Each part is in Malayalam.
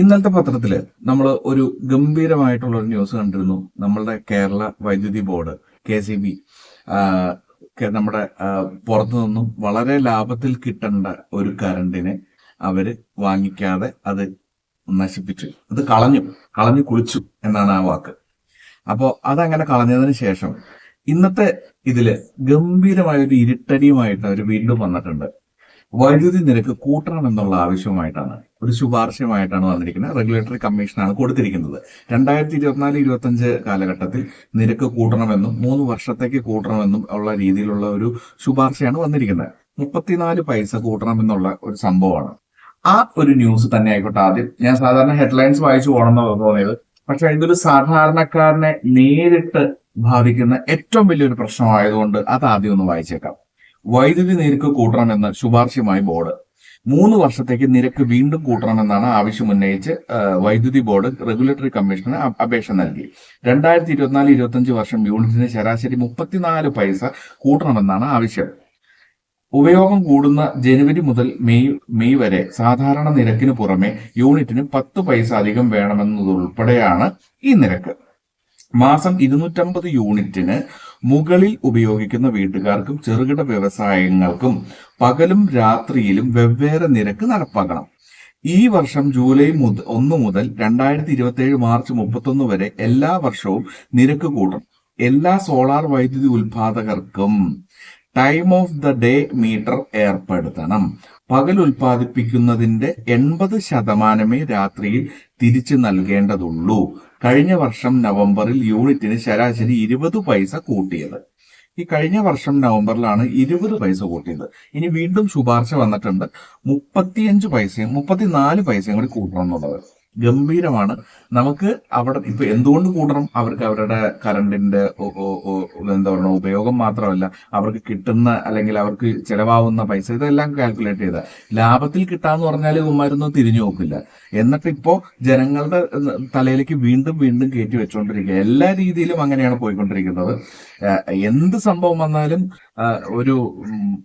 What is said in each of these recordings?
ഇന്നലത്തെ പത്രത്തിൽ നമ്മൾ ഒരു ഗംഭീരമായിട്ടുള്ള ഒരു ന്യൂസ് കണ്ടിരുന്നു. നമ്മളുടെ കേരള വൈദ്യുതി ബോർഡ് കെ സി ബി നമ്മുടെ പുറത്തു നിന്നും വളരെ ലാഭത്തിൽ കിട്ടേണ്ട ഒരു കറണ്ടിനെ അവർ വാങ്ങിക്കാതെ അത് നശിപ്പിച്ചു. അത് കളഞ്ഞു. കളഞ്ഞു കുളിച്ചു എന്നാണ് ആ വാക്ക്. അപ്പോ അതങ്ങനെ കളഞ്ഞതിന് ശേഷം ഇന്നത്തെ ഇതിൽ ഗംഭീരമായ ഒരു ഇരുട്ടടിയുമായിട്ട് അവർ വീണ്ടും വന്നിട്ടുണ്ട്. വൈദ്യുതി നിരക്ക് കൂട്ടണം എന്നുള്ള ആവശ്യമായിട്ടാണ് ഒരു ശുപാർശയുമായിട്ടാണ് വന്നിരിക്കുന്നത്. റെഗുലേറ്ററി കമ്മീഷനാണ് കൊടുത്തിരിക്കുന്നത്. രണ്ടായിരത്തി ഇരുപത്തിനാല് ഇരുപത്തി അഞ്ച് കാലഘട്ടത്തിൽ നിരക്ക് കൂട്ടണമെന്നും മൂന്ന് വർഷത്തേക്ക് കൂട്ടണമെന്നും ഉള്ള രീതിയിലുള്ള ഒരു ശുപാർശയാണ് വന്നിരിക്കുന്നത്. മുപ്പത്തിനാല് പൈസ കൂട്ടണമെന്നുള്ള ഒരു സംഭവമാണ്. ആ ഒരു ന്യൂസ് തന്നെ ആയിക്കോട്ടെ ആദ്യം. ഞാൻ സാധാരണ ഹെഡ്ലൈൻസ് വായിച്ചു പോകണമെന്ന് തോന്നിയത്. പക്ഷെ ഇതൊരു സാധാരണക്കാരനെ നേരിട്ട് ബാധിക്കുന്ന ഏറ്റവും വലിയൊരു പ്രശ്നമായതുകൊണ്ട് അത് ആദ്യം ഒന്ന് വായിച്ചേക്കാം. വൈദ്യുതി നിരക്ക് കൂട്ടണമെന്ന് ശുപാർശയുമായി ബോർഡ് മൂന്ന് വർഷത്തേക്ക് നിരക്ക് വീണ്ടും കൂട്ടണമെന്നാണ് ആവശ്യം ഉന്നയിച്ച് വൈദ്യുതി ബോർഡ് റെഗുലേറ്ററി കമ്മീഷന് അപേക്ഷ നൽകി. രണ്ടായിരത്തി ഇരുപത്തിനാല് ഇരുപത്തിയഞ്ച് വർഷം യൂണിറ്റിന് ശരാശരി മുപ്പത്തിനാല് പൈസ കൂട്ടണമെന്നാണ് ആവശ്യം. ഉപയോഗം കൂടുന്ന ജനുവരി മുതൽ മെയ് മെയ് വരെ സാധാരണ നിരക്കിന് പുറമെ യൂണിറ്റിന് പത്ത് പൈസ അധികം വേണമെന്നതുൾപ്പെടെയാണ് ഈ നിരക്ക്. മാസം ഇരുന്നൂറ്റമ്പത് യൂണിറ്റിന് മുകളിൽ ഉപയോഗിക്കുന്ന വീട്ടുകാർക്കും ചെറുകിട വ്യവസായങ്ങൾക്കും പകലും രാത്രിയിലും വെവ്വേറെ നിരക്ക് നടപ്പാക്കണം. ഈ വർഷം ജൂലൈ മുതൽ ഒന്ന് മുതൽ രണ്ടായിരത്തി ഇരുപത്തി ഏഴ് മാർച്ച് മുപ്പത്തൊന്ന് വരെ എല്ലാ വർഷവും നിരക്ക് കൂടും. എല്ലാ സോളാർ വൈദ്യുതി ഉൽപാദകർക്കും time of the day meter ഏർപ്പെടുത്തണം. പകൽ ഉൽപ്പാദിപ്പിക്കുന്നതിന്റെ എൺപത് ശതമാനമേ രാത്രിയിൽ തിരിച്ചു നൽകേണ്ടതുള്ളൂ. കഴിഞ്ഞ വർഷം നവംബറിൽ യൂണിറ്റിന് ശരാശരി ഇരുപത് പൈസ കൂട്ടിയത്. ഈ കഴിഞ്ഞ വർഷം നവംബറിലാണ് ഇരുപത് പൈസ കൂട്ടിയത്. ഇനി വീണ്ടും ശുപാർശ വന്നിട്ടുണ്ട്. മുപ്പത്തിയഞ്ച് പൈസയും മുപ്പത്തിനാല് പൈസയും കൂടി കൂട്ടണം എന്നുള്ളത്. ഗംഭീരമാണ്. നമുക്ക് അവിടെ ഇപ്പൊ എന്തുകൊണ്ട് കൂടണം? അവർക്ക് അവരുടെ കറണ്ടിന്റെ എന്താ പറയുക ഉപയോഗം മാത്രമല്ല അവർക്ക് കിട്ടുന്ന അല്ലെങ്കിൽ അവർക്ക് ചെലവാകുന്ന പൈസ ഇതെല്ലാം കാൽക്കുലേറ്റ് ചെയ്ത. ലാഭത്തിൽ കിട്ടാന്ന് പറഞ്ഞാൽ ഉമ്മാരൊന്നും തിരിഞ്ഞു നോക്കില്ല. എന്നിട്ട് ഇപ്പോ ജനങ്ങളുടെ തലയിലേക്ക് വീണ്ടും വീണ്ടും കയറ്റി വെച്ചുകൊണ്ടിരിക്കുക എല്ലാ രീതിയിലും അങ്ങനെയാണ് പോയിക്കൊണ്ടിരിക്കുന്നത്. എന്ത് സംഭവം വന്നാലും ഒരു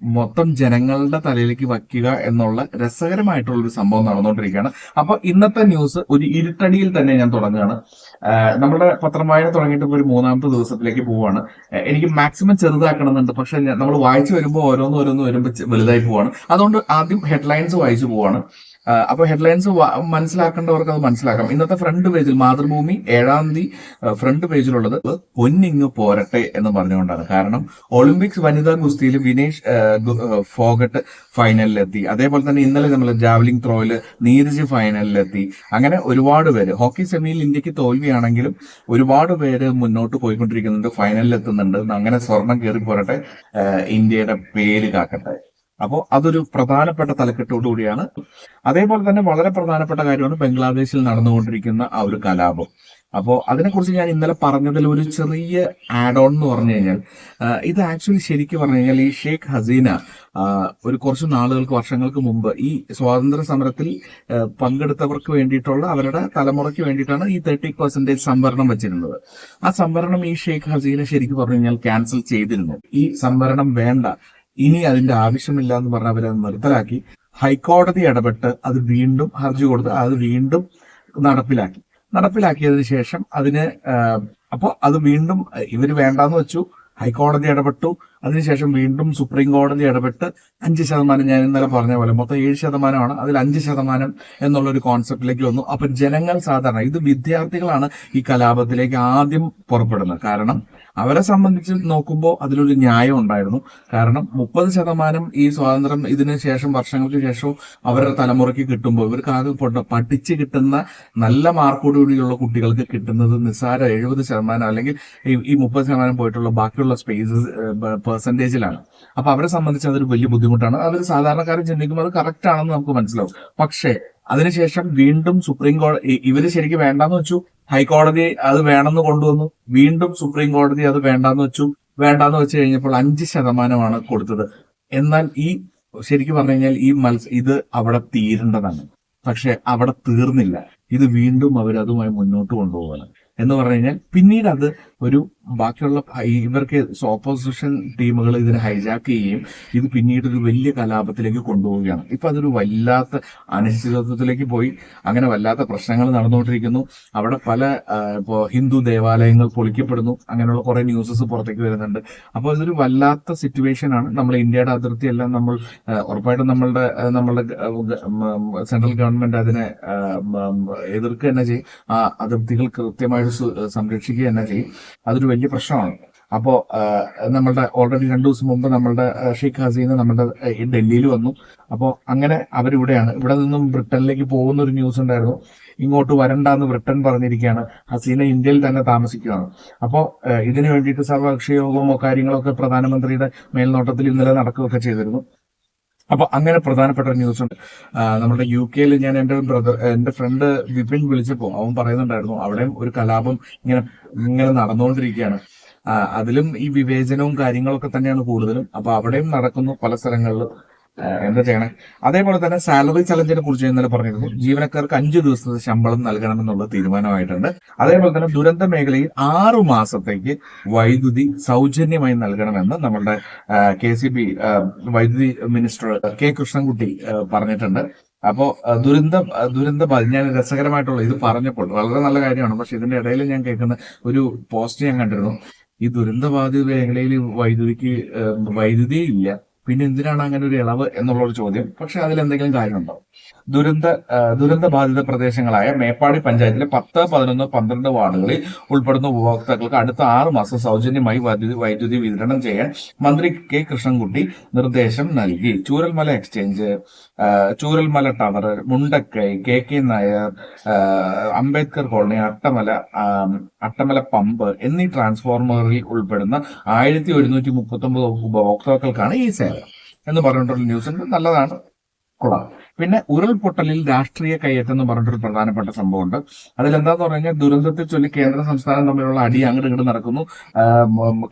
മൊത്തം ജനങ്ങളുടെ തലയിലേക്ക് വയ്ക്കുക എന്നുള്ള രസകരമായിട്ടുള്ള ഒരു സംഭവം നടന്നുകൊണ്ടിരിക്കുകയാണ് അപ്പൊ ഇന്നത്തെ ന്യൂസ് ഒരു ഇരുട്ടടിയിൽ തന്നെ ഞാൻ തുടങ്ങുകയാണ്. നമ്മുടെ പത്രം വായന തുടങ്ങിയിട്ട് ഒരു മൂന്നാമത്തെ ദിവസത്തിലേക്ക് പോവാണ്. എനിക്ക് മാക്സിമം ചെറുതാക്കണമെന്നുണ്ട്. പക്ഷെ നമ്മൾ വായിച്ചു വരുമ്പോൾ ഓരോന്ന് ഓരോന്ന് വരുമ്പോൾ വലുതായി പോവാണ്. അതുകൊണ്ട് ആദ്യം ഹെഡ്ലൈൻസ് വായിച്ചു പോവാണ്. ആഹ് അപ്പൊ ഹെഡ്ലൈൻസ് മനസ്സിലാക്കേണ്ടവർക്ക് അത് മനസ്സിലാക്കാം ഇന്നത്തെ ഫ്രണ്ട് പേജിൽ മാതൃഭൂമി ഏഴാം തീയതി ഫ്രണ്ട് പേജിലുള്ളത് പൊന്നിങ് പോരട്ടെ എന്ന് പറഞ്ഞുകൊണ്ടാണ്. കാരണം ഒളിമ്പിക്സ് വനിതാ ഗുസ്തിയിൽ വിനേഷ് ഫോഗട്ട് ഫൈനലിലെത്തി അതേപോലെ തന്നെ ഇന്നലെ നമ്മൾ ജാവലിംഗ് ത്രോയിൽ നീരജ് ഫൈനലിലെത്തി അങ്ങനെ ഒരുപാട് പേര്. ഹോക്കി സെമിയിൽ ഇന്ത്യയ്ക്ക് തോൽവിയാണെങ്കിലും ഒരുപാട് പേര് മുന്നോട്ട് പോയിക്കൊണ്ടിരിക്കുന്നുണ്ട് ഫൈനലിൽ എത്തുന്നുണ്ട്. അങ്ങനെ സ്വർണം കയറി പോരട്ടെ ഇന്ത്യയുടെ പേര് കാക്കട്ടെ. അപ്പോൾ അതൊരു പ്രധാനപ്പെട്ട തലക്കെട്ടോടുകൂടിയാണ് അതേപോലെ തന്നെ വളരെ പ്രധാനപ്പെട്ട കാര്യമാണ് ബംഗ്ലാദേശിൽ നടന്നുകൊണ്ടിരിക്കുന്ന ആ ഒരു കലാപം. അപ്പോൾ അതിനെക്കുറിച്ച് ഞാൻ ഇന്നലെ പറഞ്ഞതിൽ ഒരു ചെറിയ ആഡ് ഓൺ എന്ന് പറഞ്ഞു കഴിഞ്ഞാൽ ഇത് ആക്ച്വലി ശരിക്കും പറഞ്ഞു കഴിഞ്ഞാൽ ഈ ഷെയ്ഖ് ഹസീന ഒരു കുറച്ച് നാളുകൾക്ക് വർഷങ്ങൾക്ക് മുമ്പ് ഈ സ്വാതന്ത്ര്യ സമരത്തിൽ പങ്കെടുത്തവർക്ക് വേണ്ടിയിട്ടുള്ള അവരുടെ തലമുറയ്ക്ക് വേണ്ടിയിട്ടാണ് ഈ തേർട്ടി പെർസെന്റേജ് സംവരണം വെച്ചിരുന്നത്. ആ സംവരണം ഈ ഷെയ്ഖ് ഹസീന ശരിക്കും പറഞ്ഞു കഴിഞ്ഞാൽ ക്യാൻസൽ ചെയ്തിരുന്നു. ഈ സംവരണം വേണ്ട. ഇനി അതിന്റെ ആവശ്യമില്ല എന്ന് പറഞ്ഞ് അവരത് നിർത്തലാക്കി. ഹൈക്കോടതി ഇടപെട്ട് അത് വീണ്ടും ഹർജി കൊടുത്ത് അത് വീണ്ടും നടപ്പിലാക്കി. നടപ്പിലാക്കിയതിന് ശേഷം അതിന് അപ്പോൾ അത് വീണ്ടും ഇവർ വേണ്ടാന്ന് വെച്ചു ഹൈക്കോടതി ഇടപെട്ടു. അതിനുശേഷം വീണ്ടും സുപ്രീം കോടതി ഇടപെട്ട് അഞ്ച് ശതമാനം ഞാൻ ഇന്നലെ പറഞ്ഞ പോലെ മൊത്തം ഏഴ് ശതമാനമാണ്. അതിൽ അഞ്ച് ശതമാനം എന്നുള്ള ഒരു കോൺസെപ്റ്റിലേക്ക് വന്നു. അപ്പൊ ജനങ്ങൾ സാധാരണ ഇത് വിദ്യാർത്ഥികളാണ് ഈ കലാപത്തിലേക്ക് ആദ്യം പുറപ്പെടുന്നത്. കാരണം അവരെ സംബന്ധിച്ച് നോക്കുമ്പോൾ അതിലൊരു ന്യായം ഉണ്ടായിരുന്നു. കാരണം മുപ്പത് ശതമാനം ഈ സ്വാതന്ത്ര്യം ഇതിന് ശേഷം വർഷങ്ങൾക്ക് ശേഷവും അവരുടെ തലമുറയ്ക്ക് കിട്ടുമ്പോൾ ഇവർക്ക് ആകെ പഠിച്ച് കിട്ടുന്ന നല്ല മാർക്കോടുകൂടിയുള്ള കുട്ടികൾക്ക് കിട്ടുന്നത് നിസ്സാര എഴുപത് ശതമാനം അല്ലെങ്കിൽ ഈ മുപ്പത് ശതമാനം പോയിട്ടുള്ള ബാക്കിയുള്ള സ്പേസസ് പെർസെന്റേജിലാണ് അപ്പൊ അവരെ സംബന്ധിച്ച് അതൊരു വലിയ ബുദ്ധിമുട്ടാണ്. അവർ സാധാരണക്കാരൻ ചിന്തിക്കുമ്പോൾ അത് കറക്റ്റ് ആണെന്ന് നമുക്ക് മനസ്സിലാവും. പക്ഷേ അതിനുശേഷം വീണ്ടും സുപ്രീം കോടതി ഇവർ ശരിക്കും വേണ്ടാന്ന് വെച്ചു. ഹൈക്കോടതി അത് വേണമെന്ന് കൊണ്ടുവന്നു. വീണ്ടും സുപ്രീം കോടതി അത് വേണ്ടാന്ന് വെച്ചു. വേണ്ടാന്ന് വെച്ച് കഴിഞ്ഞപ്പോൾ അഞ്ച് ശതമാനമാണ് കൊടുത്തത്. എന്നാൽ ഈ ശരിക്കും പറഞ്ഞു കഴിഞ്ഞാൽ ഈ മത്സ ഇത് അവിടെ തീരേണ്ടതാണ്. പക്ഷെ അവിടെ തീർന്നില്ല. ഇത് വീണ്ടും അവർ അതുമായി മുന്നോട്ട് കൊണ്ടുപോകണം എന്ന് പറഞ്ഞു കഴിഞ്ഞാൽ പിന്നീട് അത് ഒരു ബാക്കിയുള്ള ഇവർക്ക് ഓപ്പോസിഷൻ ടീമുകൾ ഇതിനെ ഹൈജാക്ക് ചെയ്യുകയും ഇത് പിന്നീട് ഒരു വലിയ കലാപത്തിലേക്ക് കൊണ്ടുപോവുകയാണ്. ഇപ്പൊ അതൊരു വല്ലാത്ത അനിശ്ചിതത്വത്തിലേക്ക് പോയി. അങ്ങനെ വല്ലാത്ത പ്രശ്നങ്ങൾ നടന്നുകൊണ്ടിരിക്കുന്നു. അവിടെ പല ഇപ്പോ ഹിന്ദു ദേവാലയങ്ങൾ പൊളിക്കപ്പെടുന്നു. അങ്ങനെയുള്ള കുറെ ന്യൂസസ് പുറത്തേക്ക് വരുന്നുണ്ട്. അപ്പോൾ ഇതൊരു വല്ലാത്ത സിറ്റുവേഷൻ ആണ്. നമ്മൾ ഇന്ത്യയുടെ അതിർത്തി എല്ലാം നമ്മൾ ഉറപ്പായിട്ടും നമ്മളുടെ നമ്മളുടെ സെൻട്രൽ ഗവൺമെന്റ് അതിനെ എതിർക്കുക തന്നെ ചെയ്യും. ആ അതിർത്തികൾ കൃത്യമായിട്ട് സംരക്ഷിക്കുക തന്നെ ചെയ്യും. അതൊരു വലിയ പ്രശ്നമാണ്. അപ്പോ ആ, നമ്മളുടെ ഓൾറെഡി രണ്ടു ദിവസം മുമ്പ് നമ്മളുടെ ഷെയ്ഖ് ഹസീന നമ്മുടെ ഡൽഹിയിൽ വന്നു. അപ്പോൾ അങ്ങനെ അവരിവിടെയാണ്. ഇവിടെ നിന്നും ബ്രിട്ടനിലേക്ക് പോകുന്ന ഒരു ന്യൂസ് ഉണ്ടായിരുന്നു. ഇങ്ങോട്ട് വരണ്ടെന്ന് ബ്രിട്ടൻ പറഞ്ഞിരിക്കുകയാണ്. ഹസീന ഇന്ത്യയിൽ തന്നെ താമസിക്കുകയാണ്. അപ്പോൾ ഇതിനു വേണ്ടിയിട്ട് സർവകക്ഷി യോഗമോ കാര്യങ്ങളൊക്കെ പ്രധാനമന്ത്രിയുടെ മേൽനോട്ടത്തിൽ ഇന്നലെ നടക്കുകയൊക്കെ ചെയ്തിരുന്നു. അപ്പൊ അങ്ങനെ പ്രധാനപ്പെട്ട ഒരു ന്യൂസ് ഉണ്ട്. നമ്മുടെ യു കെയിൽ ഞാൻ എന്റെ ബ്രദർ എന്റെ ഫ്രണ്ട് വിപിൻ വിളിച്ചപ്പോ അവൻ പറയുന്നുണ്ടായിരുന്നു അവിടെ ഒരു കലാപം ഇങ്ങനെ ഇങ്ങനെ നടന്നുകൊണ്ടിരിക്കുകയാണ്. അതിലും ഈ വിവേചനവും കാര്യങ്ങളൊക്കെ തന്നെയാണ് കൂടുതലും. അപ്പൊ അവിടെയും നടക്കുന്നു പല സ്ഥലങ്ങളിലും. എന്താ ചെയ്യണേ? അതേപോലെ തന്നെ സാലറി ചലഞ്ചിനെ കുറിച്ച് ഇന്നലെ പറഞ്ഞിരുന്നു. ജീവനക്കാർക്ക് അഞ്ചു ദിവസത്തെ ശമ്പളം നൽകണമെന്നുള്ള തീരുമാനമായിട്ടുണ്ട്. അതേപോലെ തന്നെ ദുരന്ത മേഖലയിൽ ആറു മാസത്തേക്ക് വൈദ്യുതി സൗജന്യമായി നൽകണമെന്ന് നമ്മളുടെ കെ സി ബി വൈദ്യുതി മിനിസ്റ്റർ കെ കൃഷ്ണൻകുട്ടി പറഞ്ഞിട്ടുണ്ട്. അപ്പോ ദുരന്ത ദുരന്ത ഞാൻ രസകരമായിട്ടുള്ള ഇത് പറഞ്ഞപ്പോൾ വളരെ നല്ല കാര്യമാണ്. പക്ഷെ ഇതിന്റെ ഇടയിൽ ഞാൻ കേൾക്കുന്ന ഒരു പോസ്റ്റ് ഞാൻ കണ്ടിരുന്നു. ഈ ദുരന്തബാധിത മേഖലയിൽ വൈദ്യുതിക്ക് ആ, വൈദ്യുതി ഇല്ല. പിന്നെ എന്തിനാണ് അങ്ങനെ ഒരു ഇളവ് എന്നുള്ളൊരു ചോദ്യം. പക്ഷെ അതിൽ എന്തെങ്കിലും കാര്യമുണ്ടോ? ദുരന്ത ദുരന്ത ബാധിത പ്രദേശങ്ങളായ മേപ്പാടി പഞ്ചായത്തിലെ പത്ത് പതിനൊന്ന് പന്ത്രണ്ട് വാർഡുകളിൽ ഉൾപ്പെടുന്ന ഉപഭോക്താക്കൾക്ക് അടുത്ത ആറ് മാസം സൗജന്യമായി വൈദ്യുതി വൈദ്യുതി വിതരണം ചെയ്യാൻ മന്ത്രി കെ കൃഷ്ണൻകുട്ടി നിർദ്ദേശം നൽകി. Chooralmala exchange Chooralmala tower Mundakkai K K Nair Ambedkar colony Attamala Attamala pump എന്നീ ട്രാൻസ്ഫോർമറിൽ ഉൾപ്പെടുന്ന ആയിരത്തി ഒരുന്നൂറ്റി മുപ്പത്തി ഒമ്പത് ഉപഭോക്താക്കൾക്കാണ് ഈ സേവനം. എന്ന് പറഞ്ഞിട്ടുള്ള ന്യൂസ് ഉണ്ട്. നല്ലതാണ്. പിന്നെ ഉരുൾപൊട്ടലിൽ രാഷ്ട്രീയ കയ്യേറ്റം എന്ന് പറഞ്ഞിട്ടൊരു പ്രധാനപ്പെട്ട സംഭവമുണ്ട്. അതിലെന്താന്ന് പറഞ്ഞു കഴിഞ്ഞാൽ ദുരന്തത്തെ ചൊല്ലി കേന്ദ്ര സംസ്ഥാനം തമ്മിലുള്ള അടി അങ്ങോട്ട് നടക്കുന്നു.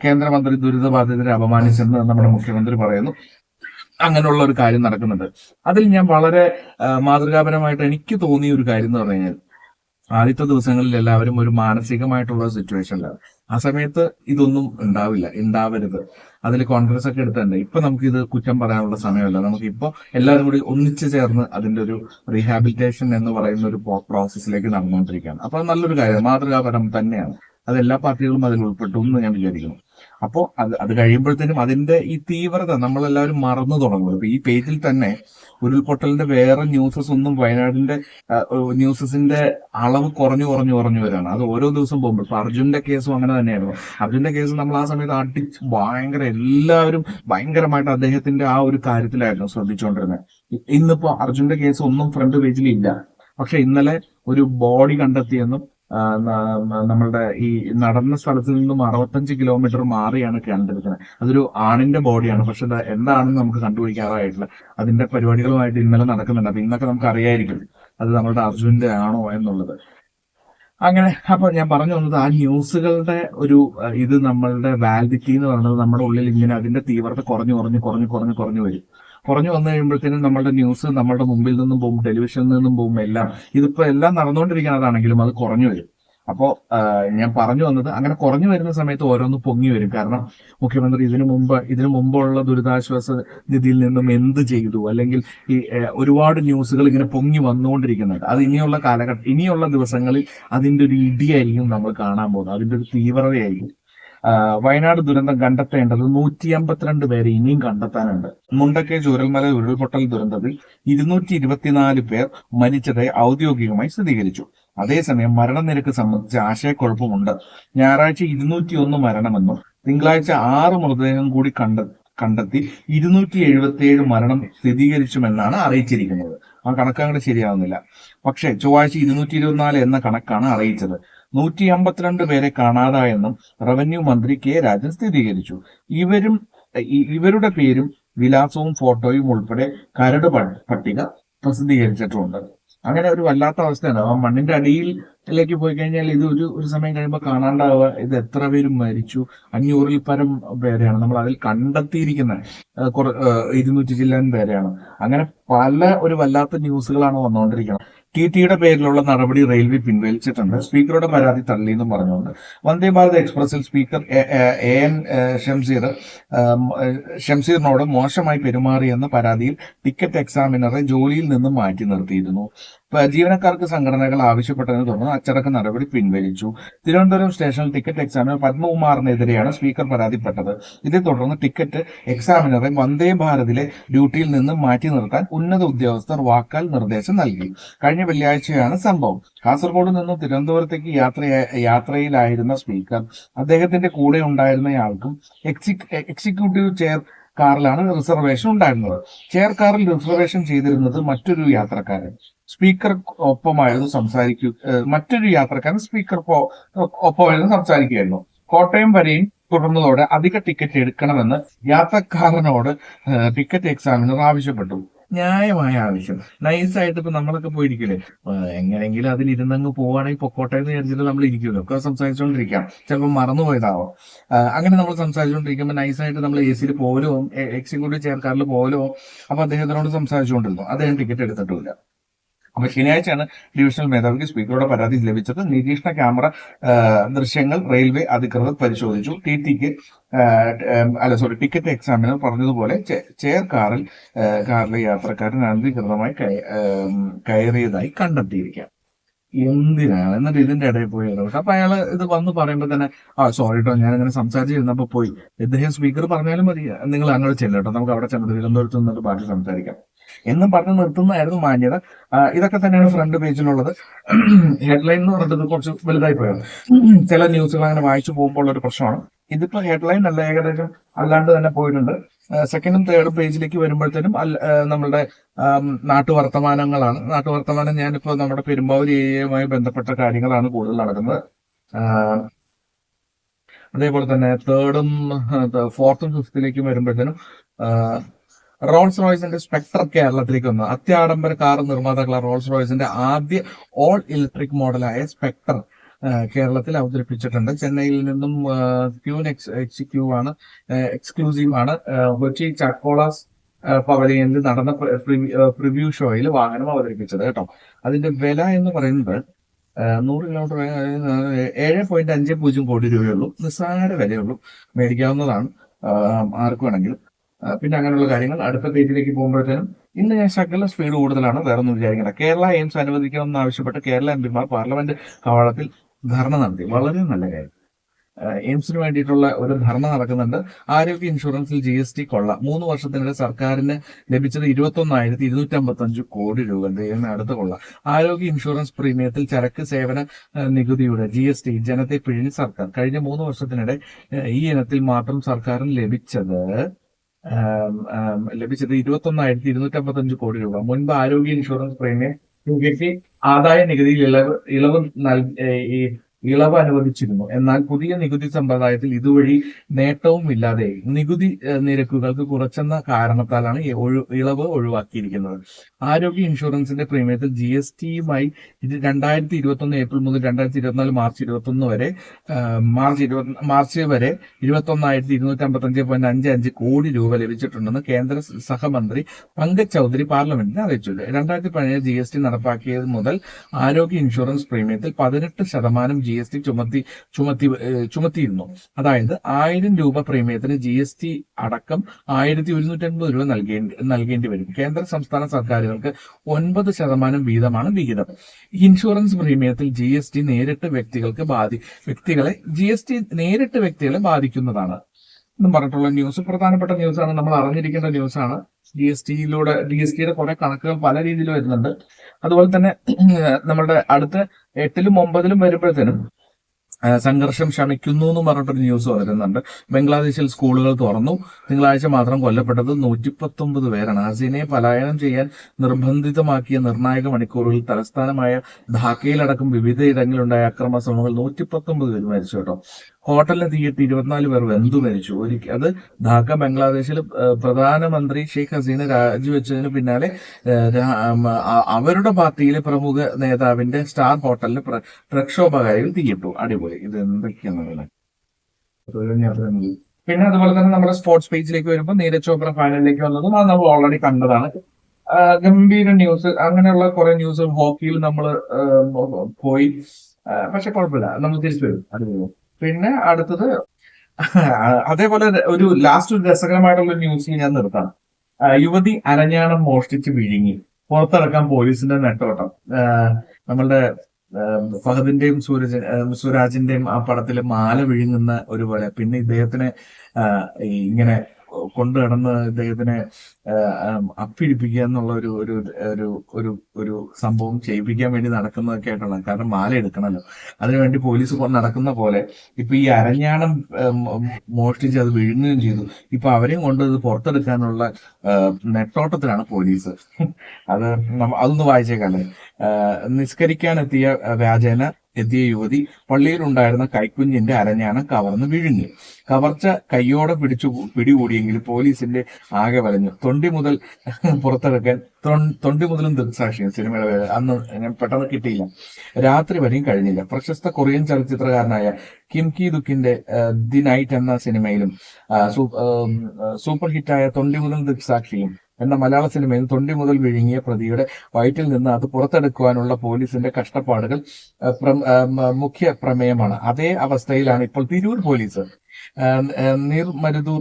കേന്ദ്രമന്ത്രി ദുരിതബാധിതരെ അപമാനിച്ചെന്ന് നമ്മുടെ മുഖ്യമന്ത്രി പറയുന്നു. അങ്ങനെയുള്ള ഒരു കാര്യം നടക്കുന്നുണ്ട്. അതിൽ ഞാൻ വളരെ മാതൃകാപരമായിട്ട് എനിക്ക് തോന്നിയ ഒരു കാര്യം എന്ന് പറഞ്ഞു കഴിഞ്ഞാൽ ആദ്യത്തെ ദിവസങ്ങളിൽ എല്ലാവരും ഒരു മാനസികമായിട്ടുള്ള സിറ്റുവേഷനിലാണ് ആ സമയത്ത് ഇതൊന്നും ഉണ്ടാവില്ല ഉണ്ടാവരുത്. അതിൽ കോൺഗ്രസ് ഒക്കെ എടുത്തിട്ടുണ്ട് ഇപ്പൊ നമുക്ക് ഇത് കുറ്റം പറയാനുള്ള സമയമല്ല. നമുക്ക് ഇപ്പൊ എല്ലാവരും കൂടി ഒന്നിച്ചു ചേർന്ന് അതിന്റെ ഒരു റീഹാബിലിറ്റേഷൻ എന്ന് പറയുന്ന ഒരു പ്രോസസ്സിലേക്ക് നടന്നുകൊണ്ടിരിക്കുകയാണ്. അപ്പൊ നല്ലൊരു കാര്യം. മാതൃകാപരം തന്നെയാണ്. അത് എല്ലാ പാർട്ടികളും അതിൽ ഉൾപ്പെട്ടു എന്ന് ഞാൻ വിചാരിക്കുന്നു. അപ്പോ അത് അത് കഴിയുമ്പോഴത്തേനും അതിന്റെ ഈ തീവ്രത നമ്മളെല്ലാവരും മറന്നു തുടങ്ങും. ഇപ്പൊ ഈ പേജിൽ തന്നെ ഉരുൾപൊട്ടലിന്റെ വേറെ ന്യൂസസ് ഒന്നും വയനാടിന്റെ ന്യൂസസിന്റെ അളവ് കുറഞ്ഞു കുറഞ്ഞു കുറഞ്ഞു വരാണ്. അത് ഓരോ ദിവസം പോകുമ്പോൾ. ഇപ്പൊ അർജുന്റെ കേസും അങ്ങനെ തന്നെയായിരുന്നു. അർജുന്റെ കേസ് നമ്മൾ ആ സമയത്ത് അടിച്ച് ഭയങ്കര എല്ലാവരും ഭയങ്കരമായിട്ട് അദ്ദേഹത്തിന്റെ ആ ഒരു കാര്യത്തിലായിരുന്നു ശ്രദ്ധിച്ചുകൊണ്ടിരുന്നത് ഇന്നിപ്പോ അർജുന്റെ കേസ് ഒന്നും ഫ്രണ്ട് പേജിൽ ഇല്ല. പക്ഷെ ഇന്നലെ ഒരു ബോഡി കണ്ടെത്തിയെന്നും നമ്മളുടെ ഈ നടന്ന സ്ഥലത്ത് നിന്നും അറുപത്തഞ്ച് കിലോമീറ്റർ മാറിയാണ് കണ്ടിരിക്കുന്നത് അതൊരു ആണിന്റെ ബോഡിയാണ്. പക്ഷെ അത് എന്താണെന്ന് നമുക്ക് കണ്ടുപിടിക്കാറായിട്ടില്ല. അതിന്റെ പരിപാടികളുമായിട്ട് ഇന്നലെ നടക്കുന്നുണ്ട്. അപ്പൊ ഇന്നൊക്കെ നമുക്ക് അറിയായിരിക്കും അത് നമ്മളുടെ അർജുന്റെ ആണോ എന്നുള്ളത്. അങ്ങനെ അപ്പൊ ഞാൻ പറഞ്ഞു വന്നത് ആ ന്യൂസുകളുടെ ഒരു ഇത് നമ്മളുടെ വാലിഡിറ്റി എന്ന് പറയുന്നത് നമ്മുടെ ഉള്ളിൽ ഇങ്ങനെ അതിന്റെ തീവ്രത കുറഞ്ഞു കുറഞ്ഞു കുറഞ്ഞു കുറഞ്ഞു കുറഞ്ഞു വരും. കുറഞ്ഞു വന്നു കഴിയുമ്പോഴത്തേനും നമ്മളുടെ ന്യൂസ് നമ്മളുടെ മുമ്പിൽ നിന്നും പോകും ടെലിവിഷനിൽ നിന്നും പോകും എല്ലാം. ഇതിപ്പോ എല്ലാം നടന്നുകൊണ്ടിരിക്കുന്നതാണെങ്കിലും അത് കുറഞ്ഞു വരും. അപ്പോ ഞാൻ പറഞ്ഞു വന്നത് അങ്ങനെ കുറഞ്ഞു വരുന്ന സമയത്ത് ഓരോന്ന് പൊങ്ങി വരും. കാരണം മുഖ്യമന്ത്രി ഇതിനു മുമ്പ് ഇതിനു മുമ്പുള്ള ദുരിതാശ്വാസ നിധിയിൽ നിന്നും എന്ത് ചെയ്തു? അല്ലെങ്കിൽ ഈ ഒരുപാട് ന്യൂസുകൾ ഇങ്ങനെ പൊങ്ങി വന്നുകൊണ്ടിരിക്കുന്നുണ്ട്. അത് ഇനിയുള്ള കാലഘട്ടം ഇനിയുള്ള ദിവസങ്ങളിൽ അതിന്റെ ഒരു ഇടിയായിരിക്കും നമ്മൾ കാണാൻ പോകുന്നത്. അതിന്റെ ഒരു തീവ്രതയായിരിക്കും. വയനാട് ദുരന്തം കണ്ടെത്തേണ്ടത് നൂറ്റി അമ്പത്തിരണ്ട് പേരെ ഇനിയും കണ്ടെത്താനുണ്ട്. മുണ്ടക്കൈ ചൂരൽമല ഉരുൾപൊട്ടൽ ദുരന്തത്തിൽ ഇരുന്നൂറ്റി ഇരുപത്തിനാല് പേർ മരിച്ചതായി ഔദ്യോഗികമായി സ്ഥിരീകരിച്ചു. അതേസമയം മരണനിരക്ക് സംബന്ധിച്ച് ആശയക്കുഴപ്പമുണ്ട്. ഞായറാഴ്ച ഇരുന്നൂറ്റി ഒന്ന് മരണമെന്നും തിങ്കളാഴ്ച ആറ് മൃതദേഹം കൂടി കണ്ട കണ്ടെത്തി ഇരുന്നൂറ്റി എഴുപത്തിയേഴ് മരണം സ്ഥിരീകരിച്ചുമെന്നാണ് അറിയിച്ചിരിക്കുന്നത്. ആ കണക്ക് അങ്ങോട്ട് ശരിയാവുന്നില്ല. പക്ഷേ ചൊവ്വാഴ്ച ഇരുന്നൂറ്റി ഇരുപത്തിനാല് എന്ന കണക്കാണ് അറിയിച്ചത്. നൂറ്റി അമ്പത്തിരണ്ട് പേരെ കാണാതായെന്നും റവന്യൂ മന്ത്രി കെ രാജൻ സ്ഥിരീകരിച്ചു. ഇവരും ഇവരുടെ പേരും വിലാസവും ഫോട്ടോയും ഉൾപ്പെടെ കരട് പട്ടിക പ്രസിദ്ധീകരിച്ചിട്ടുണ്ട്. അങ്ങനെ ഒരു വല്ലാത്ത അവസ്ഥയാണ്. ആ മണ്ണിന്റെ അടിയിലേക്ക് പോയി കഴിഞ്ഞാൽ ഇത് ഒരു ഒരു സമയം കഴിയുമ്പോൾ കാണാണ്ടാവുക. ഇത് എത്ര പേരും മരിച്ചു? അഞ്ഞൂറിൽ പരം പേരെയാണ്. നമ്മൾ അതിൽ കണ്ടെത്തിയിരിക്കുന്ന കുറ- ഇരുന്നൂറ്റി ചില്ലാൻ പേരെയാണ്. അങ്ങനെ പല ഒരു വല്ലാത്ത ന്യൂസുകളാണ് വന്നുകൊണ്ടിരിക്കുന്നത്. ടി ടിയുടെ പേരിലുള്ള നടപടി റെയിൽവേ പിൻവലിച്ചിട്ടുണ്ട്. സ്പീക്കറുടെ പരാതി തള്ളിയെന്നും പറഞ്ഞുകൊണ്ട്. വന്ദേ ഭാരത് എക്സ്പ്രസിൽ സ്പീക്കർ എ എൻ ഷംസീർ ഷംസീറിനോട് മോശമായി പെരുമാറിയെന്ന പരാതിയിൽ ടിക്കറ്റ് എക്സാമിനറെ ജോലിയിൽ നിന്നും മാറ്റി നിർത്തിയിരുന്നു. ജീവനക്കാർക്ക് സംഘടനകൾ ആവശ്യപ്പെട്ടതിനെ തുടർന്ന് അച്ചടക്ക നടപടി പിൻവലിച്ചു. തിരുവനന്തപുരം സ്റ്റേഷനിൽ ടിക്കറ്റ് എക്സാമിനർ പത്മകുമാറിനെതിരെയാണ് സ്പീക്കർ പരാതിപ്പെട്ടത്. ഇതേ തുടർന്ന് ടിക്കറ്റ് എക്സാമിനറെ വന്ദേ ഭാരതിലെ ഡ്യൂട്ടിയിൽ നിന്ന് മാറ്റി നിർത്താൻ ഉന്നത ഉദ്യോഗസ്ഥർ വാക്കാൽ നിർദ്ദേശം നൽകി. കഴിഞ്ഞ വെള്ളിയാഴ്ചയാണ് സംഭവം. കാസർഗോഡ് നിന്നും തിരുവനന്തപുരത്തേക്ക് യാത്ര യാത്രയിലായിരുന്ന സ്പീക്കർ അദ്ദേഹത്തിന്റെ കൂടെ ഉണ്ടായിരുന്നയാൾക്കും എക്സിക് എക്സിക്യൂട്ടീവ് ചെയർ കാറിലാണ് റിസർവേഷൻ ഉണ്ടായിരുന്നത്. ചെയർ കാറിൽ റിസർവേഷൻ ചെയ്തിരുന്നത് മറ്റൊരു യാത്രക്കാരൻ. സ്പീക്കർ ഒപ്പമായിരുന്നു സംസാരിക്കൂ മറ്റൊരു യാത്രക്കാരൻ സ്പീക്കർ ഒപ്പ- ഒപ്പമായിരുന്നു സംസാരിക്കുകയായിരുന്നു. കോട്ടയം വരെയും തുടർന്നതോടെ അധിക ടിക്കറ്റ് എടുക്കണമെന്ന് യാത്രക്കാരനോട് ടിക്കറ്റ് എക്സാമിനർ ആവശ്യപ്പെട്ടു. ന്യായമായ ആവശ്യം. നൈസായിട്ട് ഇപ്പൊ നമ്മളൊക്കെ പോയിരിക്കില്ലേ എങ്ങനെങ്കിലും അതിൽ ഇരുന്നങ്ങ് പോവാണെങ്കിൽ പൊക്കോട്ടെ എന്ന് വിചാരിച്ചിട്ട് നമ്മൾ ഇരിക്കുമല്ലോ ഒക്കെ സംസാരിച്ചുകൊണ്ടിരിക്കാം ചിലപ്പോൾ മറന്നുപോയതാവോ. അങ്ങനെ നമ്മൾ സംസാരിച്ചുകൊണ്ടിരിക്കുമ്പോൾ നൈസായിട്ട് നമ്മൾ എ സിയിൽ പോലും എക്സിക്യൂട്ടീവ് ചെയർ ചെയർക്കാരിൽ പോലോ അപ്പൊ അദ്ദേഹത്തിനോട് സംസാരിച്ചുകൊണ്ടിരുന്നു അദ്ദേഹം ടിക്കറ്റ് എടുത്തിട്ടില്ല അപ്പൊ ശനിയാഴ്ചയാണ് ഡിവിഷണൽ മേധാവിക്ക് സ്പീക്കറുടെ പരാതി ലഭിച്ചത്. നിരീക്ഷണ ക്യാമറ ദൃശ്യങ്ങൾ റെയിൽവേ അധികൃതർ പരിശോധിച്ചു. ടി ടിക്ക് അല്ല സോറി ടിക്കറ്റ് എക്സാമിനർ പറഞ്ഞതുപോലെ ചെയർ കാറിൽ കാറിലെ യാത്രക്കാരൻ അനധികൃതമായി കയറിയതായി കണ്ടെത്തിയിരിക്കാം. എന്തിനാണ്? എന്നിട്ട് ഇതിന്റെ ഇടയിൽ പോയി ഇടപെട്ടു അപ്പൊ അയാൾ ഇത് വന്ന് പറയുമ്പോ തന്നെ ആ സോറി കേട്ടോ ഞാൻ അങ്ങനെ സംസാരിച്ചിരുന്നപ്പോ പോയി. ഇദ്ദേഹം സ്പീക്കർ പറഞ്ഞാലും മതി. നിങ്ങൾ അങ്ങോട്ട് ചെല്ലട്ടോ നമുക്ക് അവിടെ ചെന്ന് തിരുവനന്തപുരത്ത് നിന്നിട്ട് ബാക്കി സംസാരിക്കാം. എന്നും പറഞ്ഞു നിർത്തുന്നതായിരുന്നു മാന്യത. ഇതൊക്കെ തന്നെയാണ് ഫ്രണ്ട് പേജിലുള്ളത് ഹെഡ്ലൈൻ എന്ന് പറഞ്ഞിട്ട് കുറച്ച് വലുതായി പോയത്. ചില ന്യൂസുകൾ അങ്ങനെ വായിച്ചു പോകുമ്പോൾ ഒരു പ്രശ്നമാണ്. ഇതിപ്പോ ഹെഡ്ലൈൻ അല്ല ഏകദേശം അല്ലാണ്ട് തന്നെ പോയിട്ടുണ്ട്. സെക്കൻഡും തേർഡും പേജിലേക്ക് വരുമ്പോഴത്തേനും ആം, നാട്ടുവർത്തമാനങ്ങളാണ്. നാട്ടുവർത്തമാനം ഞാനിപ്പോ നമ്മുടെ പെരുമ്പാവൂർ ഏരിയയുമായി ബന്ധപ്പെട്ട കാര്യങ്ങളാണ് കൂടുതൽ നടക്കുന്നത്. അതേപോലെ തന്നെ തേർഡും ഫോർത്തും ഫിഫ്ത്തിലേക്കും വരുമ്പോഴത്തേനും റോൾസ് റോയ്സിന്റെ സ്പെക്ടർ കേരളത്തിലേക്ക് വന്നത് അത്യാഡംബര കാർ നിർമ്മാതാക്കളായ റോൾസ് റോയ്സിന്റെ ആദ്യ ഓൾ ഇലക്ട്രിക് മോഡലായ സ്പെക്ടർ കേരളത്തിൽ അവതരിപ്പിച്ചിട്ടുണ്ട്. ചെന്നൈയിൽ നിന്നും ക്യൂൻ എക്സ് ക്യൂ ആണ് എക്സ്ക്ലൂസീവ് ആണ്. കൊച്ചി ചക്കോളാസ് പവലിയനിൽ നടന്ന പ്രിവ്യൂ ഷോയിൽ വാഹനം അവതരിപ്പിച്ചത് കേട്ടോ. അതിന്റെ വില എന്ന് പറയുന്നത് നൂറ് കിലോമീറ്റർ ഏഴ് പോയിന്റ് അഞ്ച് പൂജ്യം കോടി രൂപയുള്ളൂ നിസ്സാര വിലയുള്ളൂ മേടിക്കാവുന്നതാണ് ആർക്ക് വേണമെങ്കിലും. പിന്നെ അങ്ങനെയുള്ള കാര്യങ്ങൾ അടുത്ത പേജിലേക്ക് പോകുമ്പോഴത്തേനും ഇന്ന് ഞാൻ ശകല സ്പീഡ് കൂടുതലാണ് വേറെ ഒന്നും വിചാരിക്കണം കേരള എയിംസ് അനുവദിക്കണം എന്നാവശ്യപ്പെട്ട് കേരള എം പിമാർ പാർലമെന്റ് കവാടത്തിൽ ധർണ നടത്തി. വളരെ നല്ല കാര്യം. എയിംസിന് വേണ്ടിയിട്ടുള്ള ഒരു ധർണ നടക്കുന്നുണ്ട്. ആരോഗ്യ ഇൻഷുറൻസിൽ ജി എസ് ടി കൊള്ള. മൂന്ന് വർഷത്തിനിടെ സർക്കാരിന് ലഭിച്ചത് ഇരുപത്തൊന്നായിരത്തി ഇരുന്നൂറ്റി അമ്പത്തി അഞ്ച് കോടി രൂപ. ദൈവമേ അടുത്ത കൊള്ള. ആരോഗ്യ ഇൻഷുറൻസ് പ്രീമിയത്തിൽ ചരക്ക് സേവന നികുതിയുടെ ജി എസ് ടി ജനത്തെ പിഴിഞ്ഞ് സർക്കാർ. കഴിഞ്ഞ മൂന്ന് വർഷത്തിനിടെ ഈ ഇനത്തിൽ മാത്രം സർക്കാരിന് ലഭിച്ചത് ആം, ഇരുപത്തി ഒന്നായിരത്തി ഇരുന്നൂറ്റി അമ്പത്തഞ്ച് കോടി രൂപ. മുൻപ് ആരോഗ്യ ഇൻഷുറൻസ് പ്രീമിയം ആദായ നികുതിയിൽ ഇളവ് ഇളവ് ഈ ഇളവ് അനുവദിച്ചിരുന്നു. എന്നാൽ പുതിയ നികുതി സമ്പ്രദായത്തിൽ ഇതുവഴി നേട്ടവും ഇല്ലാതെ നികുതി നിരക്കുകൾക്ക് കുറച്ചെന്ന കാരണത്താലാണ് ഇളവ് ഒഴിവാക്കിയിരിക്കുന്നത്. ആരോഗ്യ ഇൻഷുറൻസിന്റെ പ്രീമിയത്തിൽ ജി എസ് ടിയുമായി രണ്ടായിരത്തി ഇരുപത്തി ഒന്ന് ഏപ്രിൽ മുതൽ രണ്ടായിരത്തി ഇരുപത്തിനാല് മാർച്ച് ഇരുപത്തൊന്ന് വരെ മാർച്ച് ഇരുപത്തി മാർച്ച് വരെ ഇരുപത്തൊന്നായിരത്തി ഇരുന്നൂറ്റി അമ്പത്തി അഞ്ച് പോയിന്റ് അഞ്ച് അഞ്ച് കോടി രൂപ ലഭിച്ചിട്ടുണ്ടെന്ന് കേന്ദ്ര സഹമന്ത്രി പങ്കജ് ചൗധരി പാർലമെന്റിനെ അറിയിച്ചു. രണ്ടായിരത്തി പതിനേഴ് ജി എസ് ടി നടപ്പാക്കിയത് മുതൽ ആരോഗ്യ ഇൻഷുറൻസ് പ്രീമിയത്തിൽ പതിനെട്ട് ശതമാനം ജി എസ് ടി ചുമത്തി ചുമത്തി ചുമത്തിയിരുന്നു. അതായത് ആയിരം രൂപ പ്രീമിയത്തിന് ജി എസ് ടി അടക്കം ആയിരത്തി ഒരുന്നൂറ്റി അൻപത് രൂപ നൽകേണ്ടി നൽകേണ്ടി വരും. കേന്ദ്ര സംസ്ഥാന സർക്കാരുകൾക്ക് ഒൻപത് ശതമാനം വീതമാണ് വിഹിതം. ഇൻഷുറൻസ് പ്രീമിയത്തിൽ ജി എസ് ടി നേരിട്ട് വ്യക്തികൾക്ക് ബാധി വ്യക്തികളെ ജി എസ് ടി നേരിട്ട് വ്യക്തികളെ ബാധിക്കുന്നതാണ്. എന്നും പറഞ്ഞിട്ടുള്ള ന്യൂസ് പ്രധാനപ്പെട്ട ന്യൂസാണ്. നമ്മൾ അറിഞ്ഞിരിക്കേണ്ട ന്യൂസാണ്. ജി എസ് ടിയിലൂടെ ജി എസ് ടിയുടെ കുറെ കണക്കുകൾ പല രീതിയിൽ വരുന്നുണ്ട്. അതുപോലെ തന്നെ നമ്മുടെ അടുത്ത എട്ടിലും ഒമ്പതിലും വരുമ്പോഴത്തേനും സംഘർഷം ക്ഷണിക്കുന്നു എന്ന് പറഞ്ഞിട്ടൊരു ന്യൂസ് വരുന്നുണ്ട്. ബംഗ്ലാദേശിൽ സ്കൂളുകൾ തുറന്നു. തിങ്കളാഴ്ച മാത്രം കൊല്ലപ്പെട്ടത് നൂറ്റിപ്പത്തൊമ്പത് പേരാണ്. ഹസീനയെ പലായനം ചെയ്യാൻ നിർബന്ധിതമാക്കിയ നിർണായക മണിക്കൂറുകൾ തലസ്ഥാനമായ ധാക്കയിലടക്കം വിവിധയിടങ്ങളിലുണ്ടായ അക്രമ ശ്രമങ്ങൾ നൂറ്റിപ്പത്തൊമ്പത് പേര് മരിച്ചു കേട്ടോ. ഹോട്ടലിന് തീയിട്ട് ഇരുപത്തിനാല് പേർ വെന്തു മരിച്ചു. ഒരിക്കൽ അത് ധാക്ക ബംഗ്ലാദേശിൽ പ്രധാനമന്ത്രി ഷെയ്ഖ് ഹസീന രാജിവെച്ചതിന് പിന്നാലെ അവരുടെ പാർട്ടിയിലെ പ്രമുഖ നേതാവിന്റെ സ്റ്റാർ ഹോട്ടലിന് പ്ര- പ്രക്ഷോഭകാരികൾ തീയിട്ടു. അടിപൊളി. ഇത് എന്തൊക്കെയാണ് പിന്നെ അതുപോലെ തന്നെ നമ്മുടെ സ്പോർട്സ് പേജിലേക്ക് വരുമ്പോൾ നീരജ് ചോപ്ര ഫൈനലിലേക്ക് വന്നതും അത് നമ്മൾ ഓൾറെഡി കണ്ടതാണ്. ഗംഭീര ന്യൂസ് അങ്ങനെയുള്ള കുറെ ന്യൂസ് ഹോക്കിയിൽ നമ്മൾ പോയി. പക്ഷെ കുഴപ്പമില്ല. നമ്മൾ തിരിച്ചു വരും. അത് പോകും. പിന്നെ അടുത്തത് അതേപോലെ ഒരു ലാസ്റ്റ് ഒരു രസകരമായിട്ടുള്ള ന്യൂസ് ഞാൻ നിർത്താം. യുവതി അരഞ്ഞാണം മോഷ്ടിച്ച് വിഴുങ്ങി. പുറത്തിറക്കാൻ പോലീസിന്റെ നെട്ടോട്ടം. നമ്മളുടെ ഫഹദിന്റെയും സൂരജ് സുരാജിന്റെയും ആ പടത്തിൽ മാല വിഴുങ്ങുന്ന ഒരുപോലെ. പിന്നെ ഇദ്ദേഹത്തിന് ഇങ്ങനെ കൊണ്ടു നടന്ന് ഇദ്ദേഹത്തിനെ അപ്പിടിപ്പിക്കുക എന്നുള്ള ഒരു ഒരു ഒരു ഒരു ഒരു സംഭവം ചെയ്യിപ്പിക്കാൻ വേണ്ടി നടക്കുന്നതൊക്കെ ആയിട്ടുള്ള കാരണം മാല എടുക്കണമല്ലോ അതിനുവേണ്ടി പോലീസ് നടക്കുന്ന പോലെ ഇപ്പൊ ഈ അരഞ്ഞാണം മോഷ്ടിച്ച് അത് വിഴുങ്ങുകയും ചെയ്തു. ഇപ്പൊ അവരെയും കൊണ്ട് ഇത് പുറത്തെടുക്കാനുള്ള നെട്ടോട്ടത്തിലാണ് പോലീസ്. അത് അതൊന്ന് വായിച്ചേക്കാല്ലേ നിസ്കരിക്കാനെത്തിയ വ്യാജേന എത്തിയ യുവതി പള്ളിയിലുണ്ടായിരുന്ന കൈക്കുഞ്ഞിന്റെ അരഞ്ഞാണം കവർന്ന് വിഴുങ്ങി. കവർച്ച കയ്യോടെ പിടിച്ചു പിടികൂടിയെങ്കിൽ പോലീസിന്റെ ആകെ വലഞ്ഞു. തൊണ്ടി മുതൽ പുറത്തെടുക്കാൻ തൊണ്ടി മുതലും ദൃക്സാക്ഷിയും സിനിമയുടെ പേര് അന്ന് പെട്ടെന്ന് കിട്ടിയില്ല. രാത്രി വരെയും കഴിഞ്ഞില്ല. പ്രശസ്ത കൊറിയൻ ചലച്ചിത്രകാരനായ കിം കി ദുക്കിന്റെ ദി നൈറ്റ് എന്ന സിനിമയിലും സൂപ്പർ ഹിറ്റായ തൊണ്ടി മുതൽ ദൃക്സാക്ഷിയും എന്ന മലയാള സിനിമയിൽ തൊണ്ടി മുതൽ വിഴുങ്ങിയ പ്രതിയുടെ വയറ്റിൽ നിന്ന് അത് പുറത്തെടുക്കുവാനുള്ള പോലീസിന്റെ കഷ്ടപ്പാടുകൾ മുഖ്യ പ്രമേയമാണ്. അതേ അവസ്ഥയിലാണ് ഇപ്പോൾ തിരൂർ പോലീസ്. നിർമരുദൂർ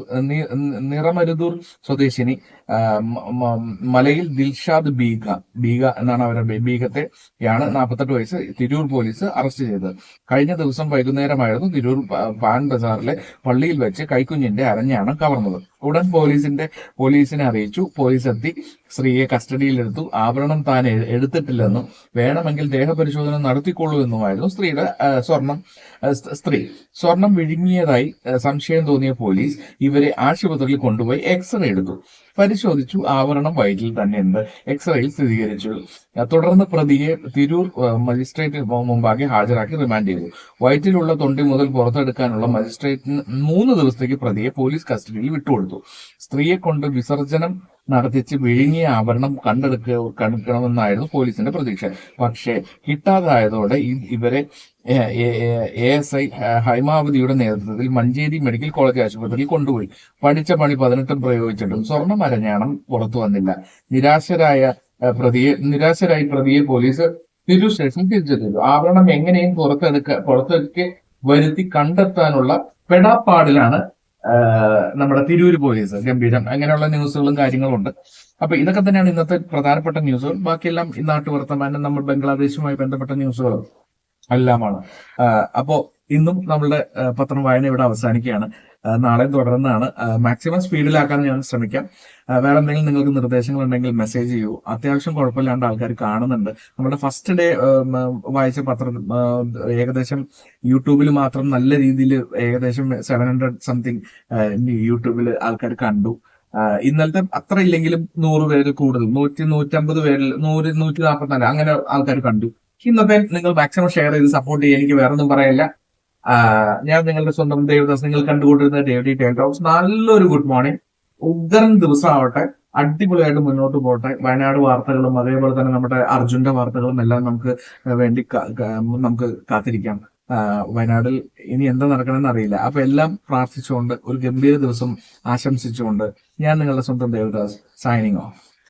നിറമരുദൂർ സ്വദേശിനി മലയിൽ ദിൽഷാദ് ബീഗ ബീഗ എന്നാണ് അവരുടെ ബീഗത്തെ ആണ് നാൽപ്പത്തെട്ട് വയസ്സ് തിരൂർ പോലീസ് അറസ്റ്റ് ചെയ്തത്. കഴിഞ്ഞ ദിവസം വൈകുന്നേരമായിരുന്നു തിരൂർ പാൻ ബസാറിലെ പള്ളിയിൽ വെച്ച് കൈക്കുഞ്ഞിന്റെ അരഞ്ഞാണ് കവർന്നത്. ഉടൻ പോലീസിന്റെ പോലീസിനെ അറിയിച്ചു. പോലീസ് എത്തി. സ്ത്രീയെ കസ്റ്റഡിയിലെടുത്തു. ആഭരണം താൻ എടുത്തിട്ടില്ലെന്നും വേണമെങ്കിൽ ദേഹപരിശോധന നടത്തിക്കൊള്ളൂ എന്നുമായിരുന്നു സ്ത്രീയുടെ സ്വർണം. സ്ത്രീ. സ്വർണം വിഴുങ്ങിയതായി സംശയം തോന്നിയ പോലീസ് ഇവരെ ആശുപത്രിയിൽ കൊണ്ടുപോയി എക്സ്റേ എടുത്തു. പരിശോധിച്ചു. ആവരണം വയറ്റിൽ തന്നെ ഉണ്ട് എക്സ്റേയിൽ സ്ഥിരീകരിച്ചു. തുടർന്ന് പ്രതിയെ തിരൂർ മജിസ്ട്രേറ്റ് മുമ്പാകെ ഹാജരാക്കി റിമാൻഡ് ചെയ്തു. വയറ്റിലുള്ള തൊണ്ടി മുതൽ പുറത്തെടുക്കാനുള്ള മജിസ്ട്രേറ്റിന് മൂന്ന് ദിവസത്തേക്ക് പ്രതിയെ പോലീസ് കസ്റ്റഡിയിൽ വിട്ടുകൊടുത്തു. സ്ത്രീയെ കൊണ്ട് വിസർജനം നടത്തിച്ച് വിഴുങ്ങിയ ആഭരണം കണ്ടെടുക്ക കണ്ടെടുക്കണമെന്നായിരുന്നു പോലീസിന്റെ പ്രതീക്ഷ. പക്ഷേ കിട്ടാതായതോടെ ഇവരെ എ എസ് ഐ ഹൈമാവതിയുടെ നേതൃത്വത്തിൽ മഞ്ചേരി മെഡിക്കൽ കോളേജ് ആശുപത്രിയിൽ കൊണ്ടുപോയി. പഠിച്ച പണി പതിനെട്ടും പ്രയോഗിച്ചിട്ടും സ്വർണം അരഞ്ഞാണം പുറത്തു വന്നില്ല. നിരാശരായ പ്രതിയെ നിരാശരായി പ്രതിയെ പോലീസ് തിരു സ്റ്റേഷനിൽ തിരിച്ചെത്തിച്ചു. ആഭരണം എങ്ങനെയും പുറത്തെടുക്ക പുറത്തെടുക്ക വരുത്തി കണ്ടെത്താനുള്ള പെടാപ്പാടിലാണ് നമ്മുടെ തിരൂര് പോലീസ് ഗംഭീരം. അങ്ങനെയുള്ള ന്യൂസുകളും കാര്യങ്ങളും ഉണ്ട്. അപ്പൊ ഇതൊക്കെ തന്നെയാണ് ഇന്നത്തെ പ്രധാനപ്പെട്ട ന്യൂസുകൾ. ബാക്കിയെല്ലാം ഈ നാട്ടുവർത്തമാനം നമ്മൾ ബംഗ്ലാദേശുമായി ബന്ധപ്പെട്ട ന്യൂസുകൾ എല്ലാമാണ്. അപ്പോ ഇന്നും നമ്മളുടെ പത്രം വായന ഇവിടെ അവസാനിക്കുകയാണ്. നാളെ തുടർന്നാണ്. മാക്സിമം സ്പീഡിലാക്കാൻ ഞാൻ ശ്രമിക്കാം. വേറെ എന്തെങ്കിലും നിങ്ങൾക്ക് നിർദ്ദേശങ്ങൾ ഉണ്ടെങ്കിൽ മെസ്സേജ് ചെയ്യൂ. അത്യാവശ്യം കുഴപ്പമില്ലാണ്ട് ആൾക്കാർ കാണുന്നുണ്ട്. നമ്മുടെ ഫസ്റ്റ് ഡേ വായിച്ച പത്രം ഏകദേശം യൂട്യൂബിൽ മാത്രം നല്ല രീതിയിൽ ഏകദേശം സെവൻ ഹൺഡ്രഡ് സംതിങ് യൂട്യൂബിൽ ആൾക്കാർ കണ്ടു. ഇന്നലത്തെ അത്ര ഇല്ലെങ്കിലും നൂറ് പേര് കൂടുതൽ. നൂറ്റി നൂറ്റമ്പത് പേരിൽ നൂറ് നൂറ്റി നാൽപ്പത്തിനാല് അങ്ങനെ ആൾക്കാർ കണ്ടു. ഇന്നത്തെ നിങ്ങൾ മാക്സിമം ഷെയർ ചെയ്ത് സപ്പോർട്ട് ചെയ്യുക എനിക്ക് വേറെ ഒന്നും പറയില്ല ഞാൻ നിങ്ങളുടെ സ്വന്തം ദേവദാസ് നിങ്ങൾ കണ്ടുകൊണ്ടിരുന്ന ഡേവിഡി ടേൽ ടോക്സ് നല്ലൊരു ഗുഡ് മോർണിംഗ് ഉഗ്രൻ ദിവസമാവട്ടെ അടിപൊളിയായിട്ട് മുന്നോട്ട് പോട്ടെ. വയനാട് വാർത്തകളും അതേപോലെ തന്നെ നമ്മുടെ അർജുന്റെ വാർത്തകളും എല്ലാം നമുക്ക് വേണ്ടി നമുക്ക് കാത്തിരിക്കാം. വയനാടിൽ ഇനി എന്താ നടക്കണമെന്ന് അറിയില്ല. അപ്പൊ എല്ലാം പ്രാർത്ഥിച്ചുകൊണ്ട് ഒരു ഗംഭീര ദിവസം ആശംസിച്ചുകൊണ്ട് ഞാൻ നിങ്ങളുടെ സ്വന്തം ദേവദാസ് സൈനിങ് ഓഫ്